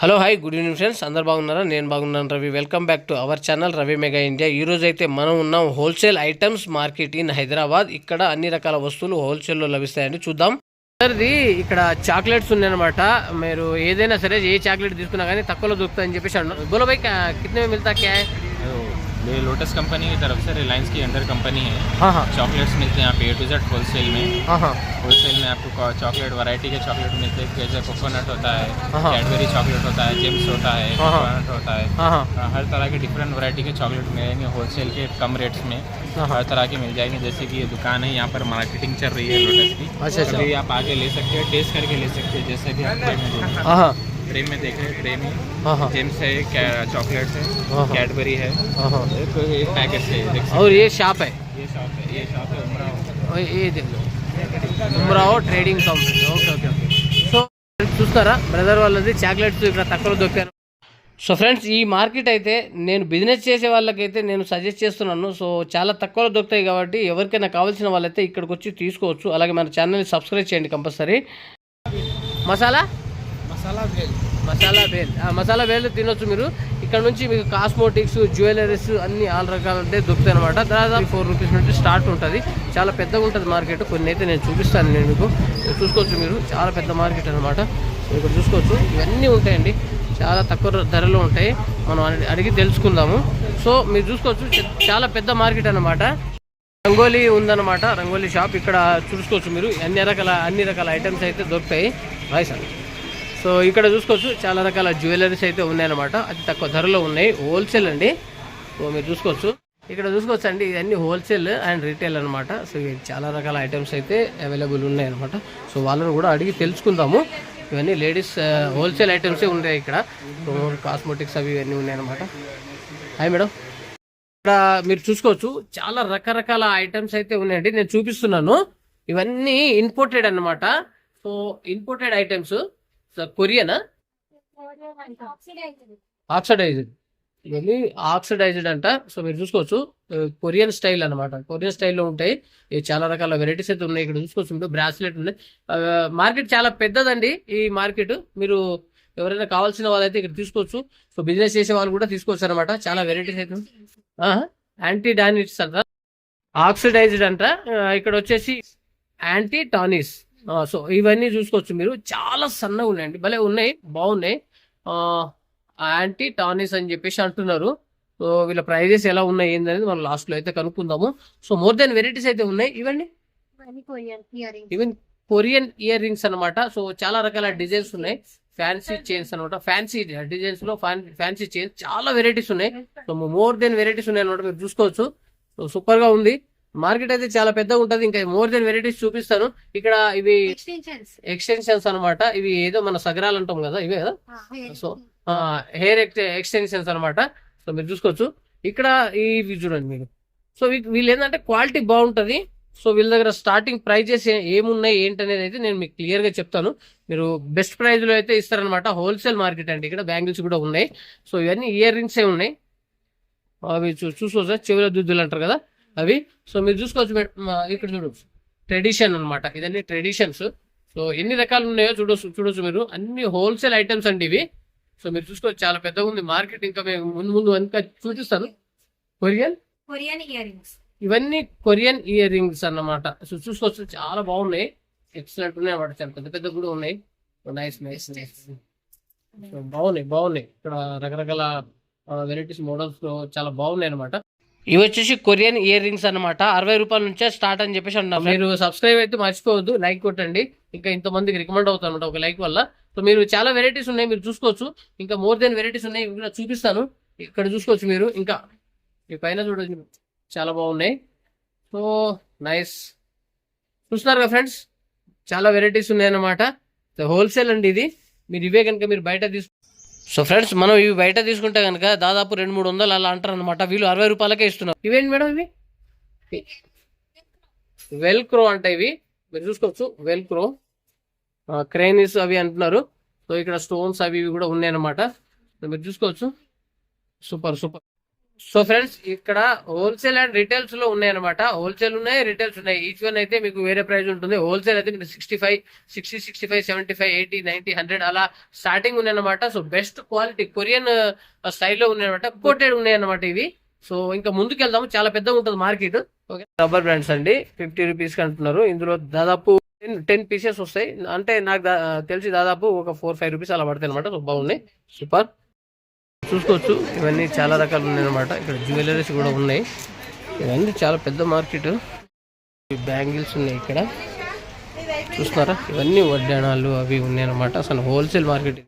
Hello hi good evening friends. అందరు బాగున్నారా? నేను బాగున్నాను Ravi. Welcome back to our channel Ravi mega India. ఈరోజు అయితే మనం ఉన్నాం wholesale items market in Hyderabad. ఇక్కడ అన్ని రకాల వస్తువులు హోల్సేల్లో లభిస్తాయండి. చూద్దాం. సార్ది ఇక్కడ చాక్లెట్స్ ఉన్నాయన్నమాట. మీరు ఏదైనా సరే ఏ చాక్లెట్ తీసుకున్నా కానీ తక్కువలో దొరుకుతాయని చెప్పేసి అన్నారు. బోలో బై కిత్నే మిగతా క్యా ये लोटस कंपनी की तरफ़ से रिलायंस की अंडर कंपनी है। हाँ हाँ। चॉकलेट्स मिलते हैं यहाँ पे ए टू जेड होलसेल में। हाँ हाँ। होलसेल में आपको चॉकलेट वैरायटी के चॉकलेट मिलते हैं। जैसे कोकोनट होता है हाँ। कैडबरी चॉकलेट होता है जेम्स होता है हाँ। कोकोनट होता है। हाँ हाँ। हाँ, हर तरह के डिफरेंट वैरायटी के चॉकलेट मिलेंगे होलसेल के कम रेट्स में। हाँ। हर तरह के मिल जाएँगे। जैसे कि ये दुकान है यहाँ पर मार्केटिंग चल रही है लोटस की। अच्छा, अच्छा। आप आगे ले सकते हैं टेस्ट करके ले सकते हैं जैसे कि आप ट्रे में देख- हाँ हाँ ट्रे में देख रहे हैं ट्रे में हाँ हाँ जेम्स है चॉकलेट है हाँ। कैडबरी है हाँ हाँ एक एक पैकेट से देख सकते और ये शॉप है हैं। ये शॉप है ये शॉप है उमराव ఓ, ఏ Umrao trading company okay okay okay so చూస్తారా బ్రదర్ వాళ్ళది చాక్లెట్స్ ఇక్కడ తక్కువ దొరికాను సో ఫ్రెండ్స్ ఈ మార్కెట్ అయితే నేను బిజినెస్ చేసే వాళ్ళకైతే నేను సజెస్ట్ చేస్తున్నాను సో చాలా తక్కువలో దొరుకుతాయి కాబట్టి ఎవరికైనా కావాల్సిన వాళ్ళైతే ఇక్కడికి వచ్చి తీసుకోవచ్చు అలాగే మన ఛానల్ని సబ్స్క్రైబ్ చేయండి compulsory masala masala bale. Masala bale. Masala bale తినొచ్చు మీరు. ఇక్కడ నుంచి మీకు కాస్మోటిక్స్ జ్యువెలరీస్ అన్ని ఆల్ రకాలంటే దొరుకుతాయి అనమాట దాదాపు ఫోర్ రూపీస్ నుంచి స్టార్ట్ ఉంటుంది. చాలా పెద్దగా ఉంటుంది మార్కెట్. కొన్ని అయితే నేను చూపిస్తాను నేను మీకు. చూసుకోవచ్చు మీరు. చాలా పెద్ద మార్కెట్ అనమాట ఇక్కడ చూసుకోవచ్చు. ఇవన్నీ ఉంటాయండి. చాలా తక్కువ ధరలు ఉంటాయి. మనం అడిగి తెలుసుకుందాము. సో మీరు చూసుకోవచ్చు. చాలా పెద్ద మార్కెట్ అనమాట రంగోలీ ఉందన్నమాట. రంగోలీ షాప్. ఇక్కడ చూసుకోవచ్చు మీరు. అన్ని రకాల అన్ని రకాల ఐటమ్స్ అయితే దొరుకుతాయి. రైస్ అండి సో ఇక్కడ చూసుకోవచ్చు చాలా రకాల జ్యువెలరీస్ అయితే ఉన్నాయన్నమాట. అతి తక్కువ ధరలో ఉన్నాయి. హోల్సేల్ అండి. సో మీరు చూసుకోవచ్చు. ఇక్కడ చూసుకోవచ్చు అండి ఇవన్నీ హోల్సేల్ అండ్ రీటైల్ అనమాట సో ఇవి చాలా రకాల ఐటమ్స్ అయితే అవైలబుల్ ఉన్నాయి అనమాట సో వాళ్ళని కూడా అడిగి తెలుసుకుందాము. ఇవన్నీ లేడీస్ హోల్సేల్ ఐటమ్సే ఉన్నాయి ఇక్కడ. కాస్మెటిక్స్ అవి ఇవన్నీ ఉన్నాయన్నమాట. హాయ్ మేడం ఇక్కడ మీరు చూసుకోవచ్చు చాలా రకరకాల ఐటమ్స్ అయితే ఉన్నాయండి. నేను చూపిస్తున్నాను. ఇవన్నీ ఇంపోర్టెడ్ అన్నమాట. సో ఇంపోర్టెడ్ ఐటమ్స్ కొరియనా? ఆక్సిడైజ్డ్. ఇవన్నీ ఆక్సిడైజ్డ్ అంట. సో మీరు చూసుకోవచ్చు. కొరియన్ స్టైల్ అన్నమాట. కొరియన్ స్టైల్లో ఉంటాయి. చాలా రకాల వెరైటీస్ అయితే ఉన్నాయి. ఇక్కడ చూసుకోవచ్చు. మీరు బ్రాస్లెట్ ఉన్నాయి మార్కెట్ చాలా పెద్దదండి ఈ మార్కెట్. మీరు ఎవరైనా కావాల్సిన వాళ్ళైతే ఇక్కడ తీసుకోవచ్చు. సో బిజినెస్ చేసే వాళ్ళు కూడా తీసుకోవచ్చు అనమాట చాలా వెరైటీస్ అయితే యాంటీ డానిట్స్ అంట. ఆక్సిడైజ్డ్ అంట. ఇక్కడ వచ్చేసి యాంటీ టానిస్ సో ఇవన్నీ చూసుకోవచ్చు మీరు. చాలా సన్నగా ఉన్నాయండి. భలే ఉన్నాయి. బాగున్నాయి. యాంటీ టానిస్ అని చెప్పేసి అంటున్నారు. సో వీళ్ళ ప్రైజెస్ ఎలా ఉన్నాయి ఏందనేది మనం లాస్ట్లో అయితే కనుక్కుందాము. సో మోర్ దెన్ వెరైటీస్ అయితే ఉన్నాయి. ఇవన్నీ ఈవెన్ కొరియన్ ఇయర్ రింగ్స్ అనమాట సో చాలా రకాల డిజైన్స్ ఉన్నాయి. ఫ్యాన్సీ చైన్స్ అనమాట ఫ్యాన్సీ డిజైన్స్లో ఫ్యాన్సీ చైన్స్ చాలా వెరైటీస్ ఉన్నాయి. సో మోర్ దెన్ వెరైటీస్ ఉన్నాయి అనమాట మీరు చూసుకోవచ్చు. సో సూపర్గా ఉంది. మార్కెట్ అయితే చాలా పెద్దగా ఉంటది. ఇంకా మోర్ దెన్ వెరైటీస్ చూపిస్తాను. ఇక్కడ ఇవి ఎక్స్టెన్షన్స్. అన్నమాట. ఇవి ఏదో మన సగరాలు అంటాం కదా ఇవే కదా? సో హెయిర్ ఎక్స్టెన్షన్స్ అన్నమాట. సో మీరు చూసుకోవచ్చు. ఇక్కడ ఇవి చూడండి మీరు. సో వీళ్ళు ఏంటంటే క్వాలిటీ బాగుంటది. సో వీళ్ళ దగ్గర స్టార్టింగ్ ప్రైజెస్ ఏమున్నాయి ఏంటనేది అయితే నేను మీకు క్లియర్గా చెప్తాను. మీరు బెస్ట్ ప్రైస్లో అయితే ఇస్తారనమాట హోల్సేల్ మార్కెట్ అండి. ఇక్కడ బ్యాంగిల్స్ కూడా ఉన్నాయి. సో ఇవన్నీ ఇయర్ రింగ్స్ ఏ ఉన్నాయి. అవి చూసుకోవచ్చు. చెవుల దుద్దులు అంటారు కదా? అవి. సో మీరు చూసుకోవచ్చు ఇక్కడ చూడవచ్చు ట్రెడిషన్ అన్నమాట. ఇదన్నీ ట్రెడిషన్స్ సో ఎన్ని రకాలు ఉన్నాయో చూడొచ్చు చూడొచ్చు మీరు. అన్ని హోల్సేల్ ఐటమ్స్ అండి ఇవి. సో మీరు చూసుకోవచ్చు చాలా పెద్దగా ఉంది. మార్కెట్ ఇంకా మేము ముందు ముందు ఇంకా చూపిస్తాను. కొరియన్ కొరియన్ ఇయర్ రింగ్స్ ఇవన్నీ కొరియన్ ఇయర్ రింగ్స్ అన్నమాట. సో చూసుకోవచ్చు చాలా బాగున్నాయి. ఎక్సలెంట్ ఉన్నాయి అన్నమాట. చాలా పెద్ద పెద్ద కూడా ఉన్నాయి. నైస్ నైస్ నైస్ బాగున్నాయి బాగున్నాయి. ఇక్కడ రకరకాల వెరైటీస్ మోడల్స్ చాలా బాగున్నాయి అనమాట ఇవి వచ్చేసి కొరియన్ ఇయర్ రింగ్స్ అనమాట అరవై రూపాయల నుంచే స్టార్ట్ అని చెప్పేసి అన్నారు మీరు సబ్స్క్రైబ్ అయితే మర్చిపోవద్దు లైక్ కొట్టండి. ఇంకా ఇంతమందికి రికమెండ్ అవుతాను అనమాట ఒక లైక్ వల్ల. సో మీరు చాలా వెరైటీస్ ఉన్నాయి మీరు చూసుకోవచ్చు. ఇంకా మోర్ దెన్ వెరైటీస్ ఉన్నాయి ఇవి కూడా చూపిస్తాను. ఇక్కడ చూసుకోవచ్చు మీరు. ఇంకా ఈ పైన చూడొచ్చు చాలా బాగున్నాయి. So nice. చూస్తున్నారు కదా ఫ్రెండ్స్? చాలా వెరైటీస్ ఉన్నాయన్నమాట. హోల్సేల్ అండి ఇది. మీరు ఇవే కనుక మీరు బయట తీసుకు సో ఫ్రెండ్స్ మనం ఇవి బయట తీసుకుంటే కనుక దాదాపు రెండు మూడు వందలు అలా అంటారు అనమాట వీళ్ళు అరవై రూపాయలకే ఇస్తున్నారు. ఇవేంటి మేడం ఇవి? వెల్ క్రో అంటే ఇవి. మీరు చూసుకోవచ్చు. వెల్ క్రో అవి అంటున్నారు. సో ఇక్కడ స్టోన్స్ అవి ఇవి కూడా ఉన్నాయన్నమాట మీరు చూసుకోవచ్చు. సూపర్ సూపర్ సో ఫ్రెండ్స్ ఇక్కడ హోల్సేల్ అండ్ రిటైల్స్లో ఉన్నాయి అనమాట హోల్సేల్ ఉన్నాయి రిటైల్స్ ఉన్నాయి. ఈచ్ వన్ అయితే మీకు వేరే ప్రైస్ ఉంటుంది. హోల్సేల్ అయితే మీకు sixty five sixty sixty five seventy five eighty ninety hundred అలా స్టార్టింగ్ ఉన్నాయి అనమాట సో బెస్ట్ క్వాలిటీ కొరియన్ స్టైల్లో ఉన్నాయి అనమాట కోటెడ్ ఉన్నాయి అనమాట ఇవి. సో ఇంకా ముందుకు వెళ్దాము చాలా పెద్దగా ఉంటుంది మార్కెట్. ఓకే రబ్బర్ బ్రాండ్స్ అండి. ఫిఫ్టీ రూపీస్ అంటున్నారు. ఇందులో దాదాపు టెన్ పీసెస్ వస్తాయి. అంటే నాకు తెలిసి దాదాపు ఒక ఫోర్ ఫైవ్ రూపీస్ అలా పడతాయి అనమాట సో బాగున్నాయి. సూపర్ చూసుకోవచ్చు ఇవన్నీ చాలా రకాలు ఉన్నాయి అనమాట ఇక్కడ జ్యువెలరీస్ కూడా ఉన్నాయి ఇవన్నీ చాలా పెద్ద మార్కెట్ బ్యాంగిల్స్ ఉన్నాయి ఇక్కడ చూస్తున్నారా ఇవన్నీ వడ్డాణాలు అవి ఉన్నాయి అనమాట అసలు హోల్సేల్ మార్కెట్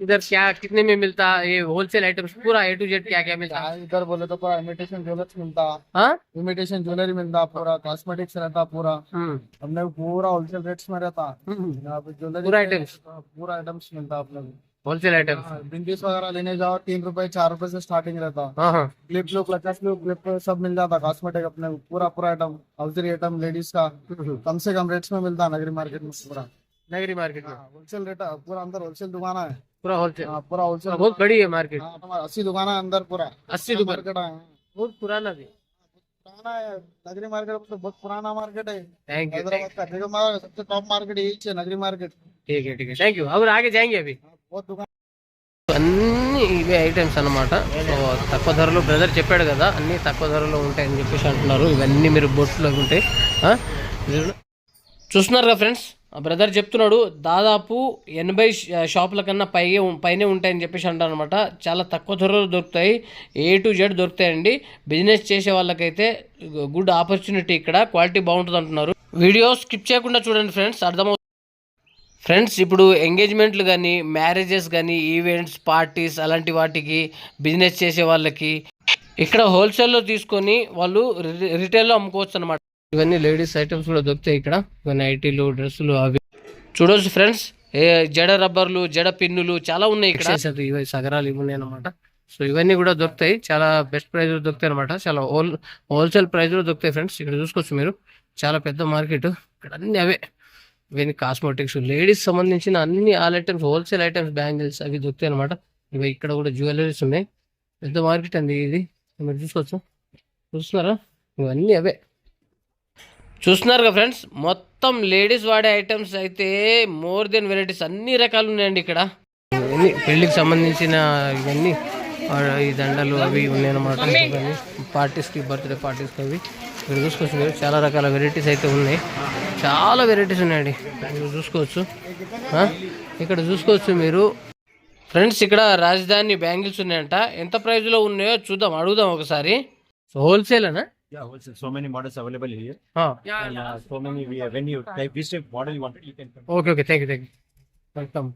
इधर क्या कितने में मिलता है ये होलसेल आइटम्स पूरा ए टू जेड क्या क्या मिलता है इधर बोले तो पूरा इमिटेशन ज्वेलर्स मिलता हाँ इमिटेशन ज्वेलरी मिलता पूरा कॉस्मेटिक्स रहता पूरा हम्म, हमने पूरा होलसेल रेट्स में रहता हम्म, यहाँ पे ज्वेलरी पूरा items? पूरा आइटम्स मिलता अपने को होलसेल आइटम बिंदीस वगैरह लेने जाओ तीन रुपए चार रुपए से स्टार्टिंग रहता। हाँ हाँ। क्लिप लो क्लचस लो क्लिप सब मिल जाता कॉस्मेटिक अपने पूरा पूरा आइटम हाउसरी आइटम लेडीज़ का। हम्म, कम से कम रेट्स में मिलता नगरी मार्केट में पूरा। नगरी मार्केट में? होलसेल रेट पूरा अंदर होलसेल दुकान है। पूरा होलसेल हाँ, पूरा होलसेल बहुत बड़ी है मार्केट अस्सी दुकान है अंदर पूरा। अस्सी दुकान? मार्केट है बहुत पुराना भी। पुराना है नगरी मार्केट तो बहुत पुराना मार्केट है। थैंक यू सबसे टॉप मार्केट यही है नगरी मार्केट ठीक है ठीक है। थैंक यू अब आगे जाएँगे अभी। అన్ని ఇవే ఐటమ్స్ అన్నమాట. సో తక్కువ ధరలో బ్రదర్ చెప్పాడు కదా అన్ని తక్కువ ధరలో ఉంటాయని చెప్పేసి అంటున్నారు. ఇవన్నీ మీరు అవి ఉంటాయి చూస్తున్నారుగా ఫ్రెండ్స్ ఆ బ్రదర్ చెప్తున్నాడు దాదాపు ఎనభై షాపుల కన్నా పైగే పైనే ఉంటాయని చెప్పేసి అంటారు అనమాట చాలా తక్కువ ధరలో దొరుకుతాయి ఏ టు జెడ్ దొరుకుతాయండి. బిజినెస్ చేసే వాళ్ళకైతే గుడ్ ఆపర్చునిటీ ఇక్కడ. క్వాలిటీ బాగుంటుంది అంటున్నారు వీడియో స్కిప్ చేయకుండా చూడండి ఫ్రెండ్స్ అర్థమవుతుంది. ఫ్రెండ్స్ ఇప్పుడు ఎంగేజ్మెంట్లు కానీ మ్యారేజెస్ కానీ ఈవెంట్స్ పార్టీస్ అలాంటి వాటికి బిజినెస్ చేసే వాళ్ళకి ఇక్కడ హోల్సేల్లో తీసుకొని వాళ్ళు రిటైల్లో అమ్ముకోవచ్చు అనమాట ఇవన్నీ లేడీస్ ఐటమ్స్ కూడా దొరుకుతాయి ఇక్కడ. ఇవన్నీ ఐటీలు డ్రెస్సులు అవి. చూడొచ్చు ఫ్రెండ్స్ ఏ జడ రబ్బర్లు జడ పిన్నులు చాలా ఉన్నాయి ఇక్కడ. ఇవి సగరాలు ఇవి ఉన్నాయి అనమాట సో ఇవన్నీ కూడా దొరుకుతాయి. చాలా బెస్ట్ ప్రైస్ దొరుకుతాయి అనమాట చాలా హోల్ హోల్సేల్ ప్రైస్ దొరుకుతాయి ఫ్రెండ్స్ ఇక్కడ చూసుకోవచ్చు మీరు. చాలా పెద్ద మార్కెట్ ఇక్కడ అన్ని అవే. ఇవన్నీ కాస్మెటిక్స్ లేడీస్ సంబంధించిన అన్ని all items wholesale items bangles అవి దొరుకుతాయి అనమాట ఇవి ఇక్కడ కూడా జ్యువెలరీస్ ఉన్నాయి. పెద్ద మార్కెట్ అండి ఇది. మీరు చూసుకోవచ్చు. చూస్తున్నారా? ఇవన్నీ అవే. చూస్తున్నారు కదా ఫ్రెండ్స్ మొత్తం లేడీస్ వాడే ఐటమ్స్ అయితే మోర్ దెన్ వెరైటీస్ అన్ని రకాలు ఉన్నాయండి ఇక్కడ. ఇవన్నీ పెళ్ళికి సంబంధించిన ఇవన్నీ ఈ దండలు అవి ఉన్నాయన్నమాట పార్టీస్కి బర్త్డే పార్టీస్కి అవి. ఇక్కడ చూసుకోవచ్చు మీరు చాలా రకాల వెరైటీస్ అయితే ఉన్నాయి. చాలా వెరైటీస్ ఉన్నాయండి. మీరు చూసుకోవచ్చు? ఇక్కడ చూసుకోవచ్చు మీరు. ఫ్రెండ్స్ ఇక్కడ రాజధాని బ్యాంగిల్స్ ఉన్నాయంట. ఎంత ప్రైస్లో ఉన్నాయో చూద్దాం అడుగుదాం ఒకసారి. సో హోల్సేల్ అనా Yeah, wholesale. So many models available here. ఆ. And uh, so many, we, when you type which type model you want, you can come. Okay okay thank you thank you welcome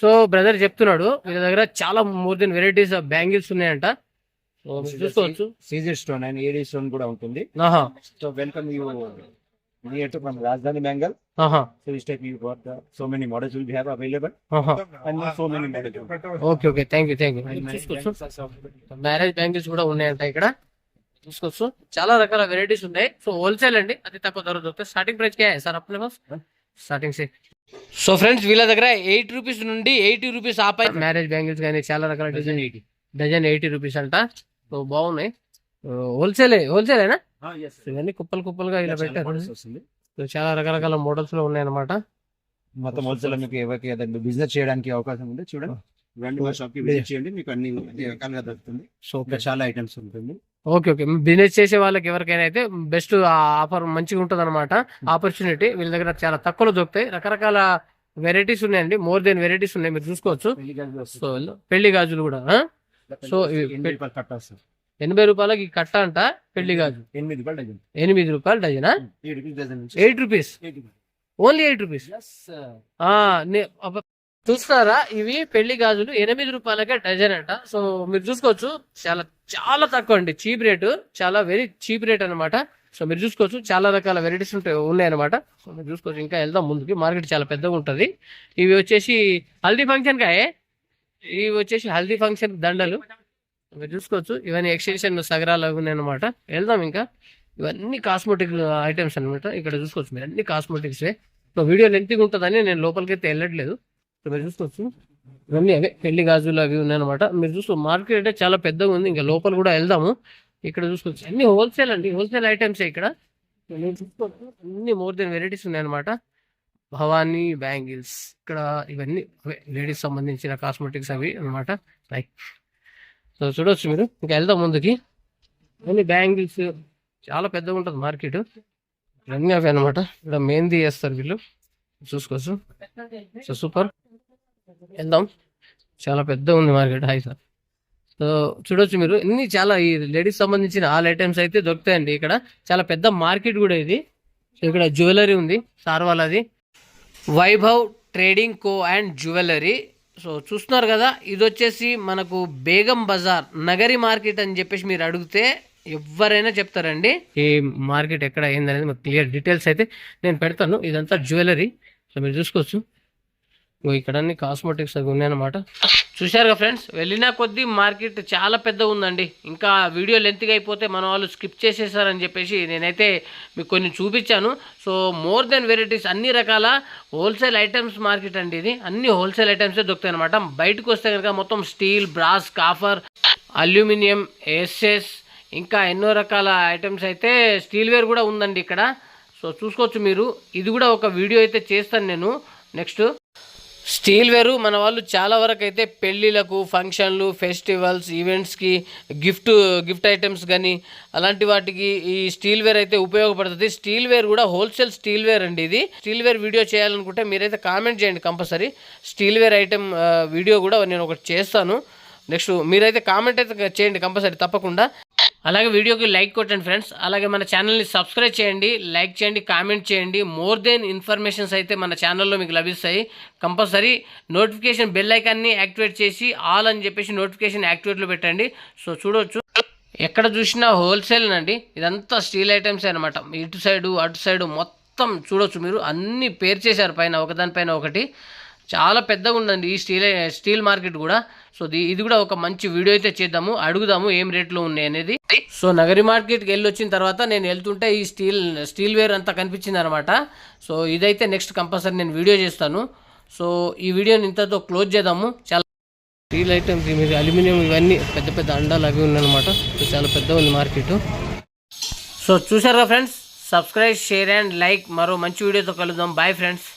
so brother చెప్తున్నాడు వీళ్ళ దగ్గర చాలా more than varieties of bangles ఉన్నాయంట. మీరు చూసుకోవచ్చు. Caesar stone and AD stone కూడా ఉంటుంది. So this type you got the, so many models will be have available. ఆహా. And so many models. Okay okay thank you thank you చూసుకోవచ్చు. Marriage bangles కూడా ఉన్నాయంట ఇక్కడ. చూసుకోవచ్చు. చాలా రకాల వెరైటీస్ ఉన్నాయి. సో హోల్సేల్ అండి. అది తక్కువ ధర దొరుకుతాయి. స్టార్టింగ్ ప్రైస్ కే సార్ బాస్ స్టార్టింగ్ సే సో ఫ్రెండ్స్ వీళ్ళ దగ్గర ఎయిట్ రూపీస్ నుండి ఎయిటీ రూపీస్ ఆపై మ్యారేజ్ బ్యాంగిల్స్ కానీ చాలా రకాల డిజైన్ డజన్ ఎయిటీ రూపీస్ అంట. సో బాగున్నాయి. హోల్సేల్ హోల్సేలేనా. ఇవన్నీ కుప్పలు కుప్పలుగా ఇలా పెట్టారు. సో చాలా రకరకాల మోడల్స్లో ఉన్నాయి అనమాట మొత్తం హోల్సేల్ మీకు ఎవరికి బిజినెస్ చేయడానికి అవకాశం ఉంది చూడండి. రండి మా షాప్కి విజిట్ చేయండి. మీకు అన్ని అన్ని రకాలుగా దొరుకుతుంది. సో ఇంకా చాలా ఐటమ్స్ ఉంటుంది. Okay okay. బిజినెస్ చేసే వాళ్ళకి ఎవరికైనా అయితే బెస్ట్ ఆఫర్ మంచిగా ఉంటుంది అనమాట ఆపర్చునిటీ వీళ్ళ దగ్గర చాలా తక్కువలో దొరుకుతాయి. రకరకాల వెరైటీస్ ఉన్నాయండి. మోర్ దెన్ వెరైటీస్ ఉన్నాయి. మీరు చూసుకోవచ్చు. పెళ్ళి గాజులు వస్తుంది. సో పెళ్ళి గాజులు కూడా ఆ? సో. ఎనభై రూపాయలకి కట్ట అంట పెళ్ళి గాజు ఎనిమిది రూపాయలు డజన్. ఎనిమిది రూపాయలు డజనా? Eight rupees. Only eight rupees. చూస్తారా? ఇవి పెళ్ళి గాజులు ఎనిమిది రూపాయలకే డజన్ అంట. సో మీరు చూసుకోవచ్చు చాలా చాలా తక్కువ అండి. చీప్ రేటు చాలా వెరీ చీప్ రేట్ అన్నమాట. సో మీరు చూసుకోవచ్చు చాలా రకాల వెరైటీస్ ఉంటాయి ఉన్నాయన్నమాట. సో మీరు చూసుకోవచ్చు ఇంకా వెళ్దాం ముందుకి. మార్కెట్ చాలా పెద్దగా ఉంటుంది ఇవి వచ్చేసి హల్దీ ఫంక్షన్ కాయే ఇవి వచ్చేసి హల్దీ ఫంక్షన్ దండలు. మీరు చూసుకోవచ్చు. ఇవన్నీ ఎక్స్టెన్షన్ సగరాలు అవి ఉన్నాయన్నమాట వెళ్దాం ఇంకా. ఇవన్నీ కాస్మెటిక్ ఐటమ్స్ అన్నమాట. ఇక్కడ చూసుకోవచ్చు మీరు. అన్ని కాస్మెటిక్స్ సో వీడియో లెంతీగా ఉంటుందని నేను లోపలికి అయితే వెళ్ళట్లేదు. సో మీరు చూసుకోవచ్చు. ఇవన్నీ అవే. పెళ్ళి గాజులు అవి ఉన్నాయన్నమాట మీరు చూసుకో మార్కెట్ అయితే చాలా పెద్దగా ఉంది. ఇంకా లోపల కూడా వెళ్దాము. ఇక్కడ చూసుకోవచ్చు. అన్ని హోల్సేల్ అండి. హోల్సేల్ ఐటమ్స్ ఇక్కడ. మీరు చూసుకోవచ్చు. అన్ని మోర్ దెన్ వెరైటీస్ ఉన్నాయన్నమాట భవానీ బ్యాంగిల్స్. ఇక్కడ ఇవన్నీ లేడీస్ సంబంధించిన కాస్మెటిక్స్ అవి అన్నమాట. లైక్ సో చూడొచ్చు మీరు. ఇంకా వెళ్దాం ముందుకి. అన్ని బ్యాంగిల్స్. చాలా పెద్దగా ఉంటుంది మార్కెట్. ఇవన్నీ అవి అనమాట ఇక్కడ మెహందీ వేస్తారు వీళ్ళు. చూసుకోవచ్చు. So super. వెళ్దాం. చాలా పెద్ద ఉంది మార్కెట్ హాయ్ సార్ సో చూడొచ్చు మీరు. ఇన్ని చాలా ఈ లేడీస్ సంబంధించిన ఆల్ ఐటమ్స్ అయితే దొరుకుతాయండి ఇక్కడ. చాలా పెద్ద మార్కెట్ కూడా ఇది. సో ఇక్కడ జ్యువెలరీ ఉంది. సార్ వాళ్ళది Vaibhav trading co and jewellery. So చూస్తున్నారు కదా ఇది వచ్చేసి మనకు బేగం బజార్ నగరి మార్కెట్ అని చెప్పేసి మీరు అడిగితే ఎవరైనా చెప్తారండి. ఈ మార్కెట్ ఎక్కడ అయిందనేది మాకు క్లియర్ డీటెయిల్స్ అయితే నేను పెడతాను. ఇదంతా జ్యువెలరీ. సో మీరు చూసుకోవచ్చు. ఇక్కడ అన్ని కాస్మెటిక్స్ అవి ఉన్నాయన్నమాట. చూశారుగా ఫ్రెండ్స్ వెళ్ళిన కొద్దీ మార్కెట్ చాలా పెద్ద ఉందండి. ఇంకా వీడియో లెంత్గా అయిపోతే మన వాళ్ళు స్కిప్ చేసేసారని చెప్పేసి నేనైతే మీకు కొన్ని చూపించాను. సో మోర్ దెన్ వెరైటీస్ అన్ని రకాల హోల్సేల్ ఐటమ్స్ మార్కెట్ అండి ఇది. అన్ని హోల్సేల్ ఐటమ్సే దొరుకుతాయి అనమాట బయటకు వస్తే కనుక మొత్తం steel brass copper aluminium SS ఇంకా ఎన్నో రకాల ఐటమ్స్ అయితే స్టీల్ వేర్ కూడా ఉందండి ఇక్కడ. సో చూసుకోవచ్చు మీరు. ఇది కూడా ఒక వీడియో అయితే చేస్తాను నేను. నెక్స్ట్ స్టీల్ వేరు. మన వాళ్ళు చాలా వరకు అయితే పెళ్ళిళ్ళకు ఫంక్షన్లు ఫెస్టివల్స్ ఈవెంట్స్కి గిఫ్ట్ గిఫ్ట్ ఐటమ్స్ కానీ అలాంటి వాటికి ఈ స్టీల్ వేర్ అయితే ఉపయోగపడుతుంది. స్టీల్ వేర్ కూడా హోల్సేల్ స్టీల్ వేర్ అండి ఇది. స్టీల్ వేర్ వీడియో చేయాలనుకుంటే మీరైతే కామెంట్ చేయండి compulsory. Steel ware item video కూడా నేను ఒకటి చేస్తాను. నెక్స్ట్ మీరైతే కామెంట్ అయితే చేయండి కంపల్సరీ తప్పకుండా. అలాగే వీడియోకి లైక్ కొట్టండి ఫ్రెండ్స్. అలాగే మన ఛానల్ని సబ్స్క్రైబ్ చేయండి లైక్ చేయండి కామెంట్ చేయండి. మోర్ దెన్ ఇన్ఫర్మేషన్స్ అయితే మన ఛానల్లో మీకు లభిస్తాయి. కంపల్సరీ నోటిఫికేషన్ బెల్ ఐకాన్ని యాక్టివేట్ చేసి ఆల్ అని చెప్పేసి నోటిఫికేషన్ యాక్టివేట్లో పెట్టండి. సో చూడవచ్చు ఎక్కడ చూసినా హోల్సేల్ అండి. ఇదంతా స్టీల్ ఐటమ్స్ అనమాట ఇటు సైడు అటు సైడు మొత్తం చూడొచ్చు మీరు. అన్నీ పేరు చేశారు పైన ఒకదానిపైన ఒకటి. చాలా పెద్దగా ఉందండి ఈ స్టీల్ స్టీల్ మార్కెట్ కూడా. సో ఇది కూడా ఒక మంచి వీడియో అయితే చేద్దాము అడుగుదాము ఏం రేట్లో ఉన్నాయి అనేది. సో నగరి మార్కెట్కి వెళ్ళి వచ్చిన తర్వాత నేను వెళ్తుంటే ఈ స్టీల్ స్టీల్ వేర్ అంతా కనిపించింది అనమాట సో ఇదైతే నెక్స్ట్ కంపల్సరీ నేను వీడియో చేస్తాను. సో ఈ వీడియోని ఇంతతో క్లోజ్ చేద్దాము. చాలా స్టీల్ ఐటమ్స్ మీరు అల్యూమినియం ఇవన్నీ పెద్ద పెద్ద అండాలు అవి ఉన్నాయన్నమాట. సో చాలా పెద్ద ఉంది మార్కెట్. సో చూసారుగా friends subscribe share and like. మరో మంచి వీడియోతో కలుద్దాం. Bye friends.